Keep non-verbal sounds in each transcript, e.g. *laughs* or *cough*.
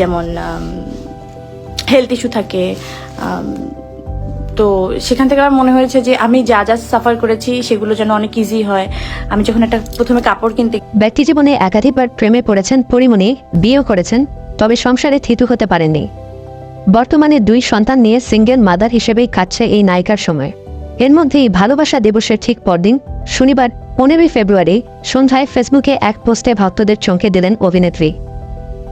যেমন health issue থাকে তো সেখান থেকে আমার মনে হয়েছে যে আমি যা যা সাফার করেছি সেগুলো যেন অনেক ইজি হয়। আমি যখন একটা প্রথমে কাপড় কিনতে ব্যক্তি জীবনে একাধিকবার প্রেমে পড়েছেন, পরিমণি, বিয়েও করেছেন, তবে সংসারে থিতু হতে পারেননি। বর্তমানে দুই সন্তান নিয়ে সিঙ্গেল মাদার হিসেবেই কাটছে এই নায়িকার সময়। এর মধ্যেই ভালোবাসা দিবসের ঠিক পরদিন, শনিবার, পনেরোই ফেব্রুয়ারি, সন্ধ্যায় ফেসবুকে এক পোস্টে ভক্তদের চমকে দিলেন অভিনেত্রী।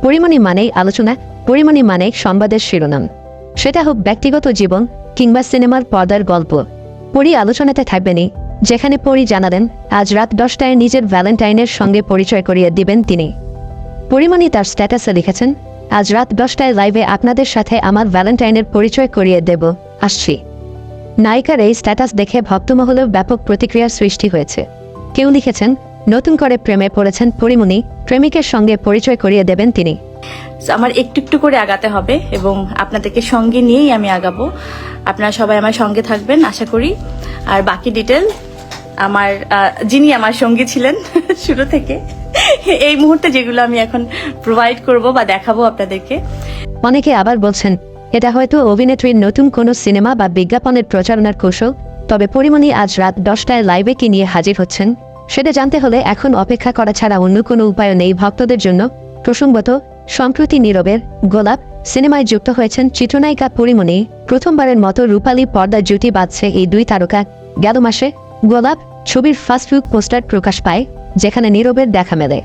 পরিমণি মানেই আলোচনা, পরিমণি মানেই সংবাদের শিরোনাম। সেটা হোক ব্যক্তিগত জীবন কিংবা সিনেমার পর্দার গল্প। পরি আলোচনাতে থাকবেনই, যেখানে পরি জানালেন, আজ রাত দশটায় নিজের ভ্যালেন্টাইনের সঙ্গে পরিচয় করিয়ে দিবেন তিনি। পরিমণি তার স্ট্যাটাসে লিখেছেন, আজ রাত দশটায় লাইভে আপনাদের সাথে আমার ভ্যালেন্টাইনের পরিচয় করিয়ে দেব, আসছি। নায়িকার এই স্ট্যাটাস দেখে ভক্তমহলেও ব্যাপক প্রতিক্রিয়ার সৃষ্টি হয়েছে। কেউ লিখেছেন নতুন করে প্রেমে পড়েছেন পরিমণি প্রেমিকের সঙ্গে পরিচয় করিয়ে দেবেন তিনি। আমার একটু একটু করে আগাতে হবে এবং আপনাদেরকে সঙ্গে নিয়েই আমি আগাবো। আপনারা সবাই আমার সঙ্গে থাকবেন আশা করি। আর বাকি ডিটেল আমার যিনি আমার সঙ্গী ছিলেন *laughs* শুরু থেকে এই মুহূর্তে যেগুলো আমি এখন প্রোভাইড করব বা দেখাবো আপনাদেরকে। অনেকে আবার বলছেন এটা হয়তো অভিনেত্রীর নতুন কোনো সিনেমা বা বিজ্ঞাপনের প্রচারণার কৌশল তবে পরিমণি আজ রাত দশটায় লাইভে কি নিয়ে হাজির হচ্ছেন? সেটা জানতে হলে এখন অপেক্ষা করা ছাড়া অন্য কোনো উপায় নেই। ভক্তদের জন্য প্রসঙ্গত, সম্প্রতি নীরবের গোলাপ সিনেমায় যুক্ত হয়েছেন চিত্রনায়িকা পরিমণি। প্রথমবারের মতো রূপালী পর্দা জুটি বাঁধছে এই দুই তারকা। গেল মাসে গোলাপ ছবির ফার্স্ট লুক পোস্টার প্রকাশ পায়, যেখানে নীরবের দেখা মেলে।